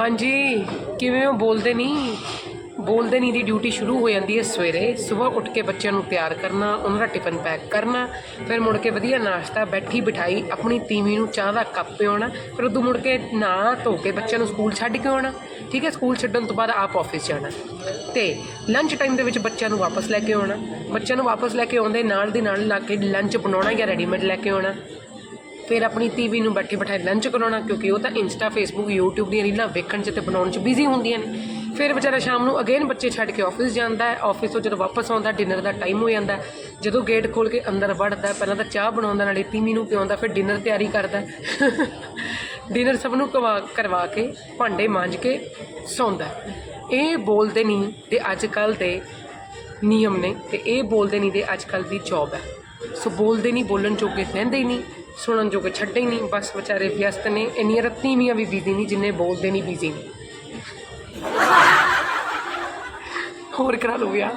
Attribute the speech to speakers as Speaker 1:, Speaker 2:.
Speaker 1: ਹਾਂਜੀ, ਕਿਵੇਂ ਉਹ ਬੋਲਦੇ ਨਹੀਂ ਬੋਲਦੇ ਨਹੀਂ ਦੀ ਡਿਊਟੀ ਸ਼ੁਰੂ ਹੋ ਜਾਂਦੀ ਹੈ ਸਵੇਰੇ। ਸਵੇਰ ਉੱਠ ਕੇ ਬੱਚਿਆਂ ਨੂੰ ਤਿਆਰ ਕਰਨਾ, ਉਹਨਾਂ ਦਾ ਟਿਫਨ ਪੈਕ ਕਰਨਾ, ਫਿਰ ਮੁੜ ਕੇ ਵਧੀਆ ਨਾਸ਼ਤਾ, ਬੈਠੀ ਬਿਠਾਈ, ਆਪਣੀ ਤੀਵੀਂ ਨੂੰ ਚਾਹ ਦਾ ਕੱਪ ਪਿਉਣਾ, ਫਿਰ ਉਦੋਂ ਮੁੜ ਕੇ ਨਾ ਧੋ ਕੇ ਬੱਚਿਆਂ ਨੂੰ ਸਕੂਲ ਛੱਡ ਕੇ ਆਉਣਾ। ਠੀਕ ਹੈ, ਸਕੂਲ ਛੱਡਣ ਤੋਂ ਬਾਅਦ ਆਪ ਆਫਿਸ ਜਾਣਾ। ਤੇ ਲੰਚ ਟਾਈਮ ਦੇ ਵਿੱਚ ਬੱਚਿਆਂ ਨੂੰ ਵਾਪਸ ਲੈ ਕੇ ਆਉਣਾ। ਬੱਚਿਆਂ ਨੂੰ ਵਾਪਸ ਲੈ ਕੇ ਆਉਂਦੇ ਨਾਲ ਦੀ ਨਾਲ ਲਾ ਕੇ ਲੰਚ ਬਣਾਉਣਾ ਜਾਂ ਰੈਡੀਮੇਡ ਲੈ ਕੇ ਆਉਣਾ। ਫਿਰ ਆਪਣੀ ਟੀਵੀ ਨੂੰ ਬੈਠੇ ਬਿਠਾਏ ਲੰਚ ਕਰਾਉਣਾ, ਕਿਉਂਕਿ ਉਹ ਤਾਂ ਇੰਸਟਾ ਫੇਸਬੁੱਕ YouTube ਦੀਆਂ ਰੀਲਾਂ ਵੇਖਣ 'ਚ ਤੇ ਬਣਾਉਣ 'ਚ ਬਿਜ਼ੀ ਹੁੰਦੀਆਂ ਨੇ। ਫਿਰ ਵਿਚਾਰਾ ਸ਼ਾਮ ਨੂੰ ਅਗੇਨ ਬੱਚੇ ਛੱਡ ਕੇ ਆਫਿਸ ਜਾਂਦਾ ਹੈ। ਆਫਿਸ ਤੋਂ ਜਦੋਂ ਵਾਪਸ ਆਉਂਦਾ ਡਿਨਰ ਦਾ ਟਾਈਮ ਹੋ ਜਾਂਦਾ ਜਦੋਂ ਗੇਟ ਖੋਲ ਕੇ ਅੰਦਰ ਵੜਦਾ ਪਹਿਲਾਂ ਤਾਂ ਚਾਹ ਬਣਾਉਂਦਾ, ਨਾਲੇ ਤੀਵੀਂ ਨੂੰ ਪਿਆਉਂਦਾ, ਫਿਰ ਡਿਨਰ ਤਿਆਰੀ ਕਰਦਾ ਡਿਨਰ ਸਭ ਨੂੰ ਕਵਾ, ਕਰਵਾ ਕੇ, ਭਾਂਡੇ ਮਾਂਜ ਕੇ ਸੌਂਦਾ ਇਹ ਬੋਲਦੇ ਨਹੀਂ ਤੇ ਅੱਜ ਕੱਲ ਦੇ ਨਿਯਮ ਨੇ ਤੇ ਇਹ ਬੋਲਦੇ ਨਹੀਂ ਦੇ ਅੱਜ ਕੱਲ ਦੀ ਜੌਬ ਹੈ। ਸੋ ਬੋਲਦੇ ਨਹੀਂ, ਬੋਲਣ ਜੋਗੇ ਰਹਿੰਦੇ ਹੀ ਨਹੀਂ। ਸੁਣਨ ਜੋਗੇ ਛੱਡੇ ਹੀ ਨਹੀਂ। ਬਸ ਵਿਚਾਰੇ ਵਿਅਸਤ ਨੇ। ਇੰਨੀਆਂ ਰੱਤੀਵੀਆਂ ਵੀ ਬੀਜ਼ੀ ਨਹੀਂ, ਜਿੰਨੇ ਬੋਲਦੇ ਨਹੀਂ ਬੀਜ਼ੀ ਨੇ ਹੋਰ ਕਰਾ ਲਓ ਵਿਆਹ।